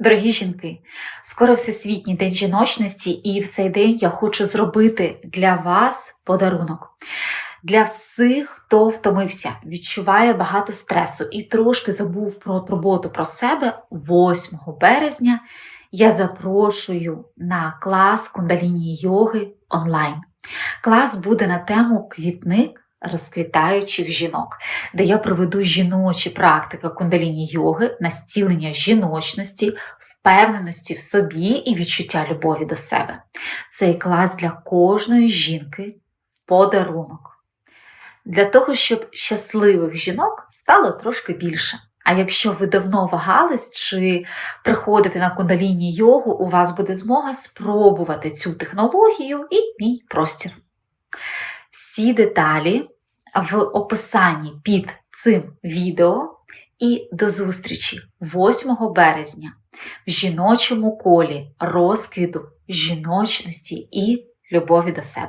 Дорогі жінки, скоро Всесвітній день жіночності, і в цей день я хочу зробити для вас подарунок. Для всіх, хто втомився, відчуває багато стресу і трошки забув про турботу про себе 8 березня. Я запрошую на клас кундаліні йоги онлайн. Клас буде на тему квітник розквітаючих жінок, де я проведу жіночі практики кундаліні йоги на зцілення жіночності, впевненості в собі і відчуття любові до себе. Цей клас для кожної жінки подарунок. Для того, щоб щасливих жінок стало трошки більше. А якщо ви давно вагались чи приходите на кундаліні йогу, у вас буде змога спробувати цю технологію і мій простір. Всі деталі в описанні під цим відео і до зустрічі 8 березня в жіночому колі розквіту жіночності і любові до себе.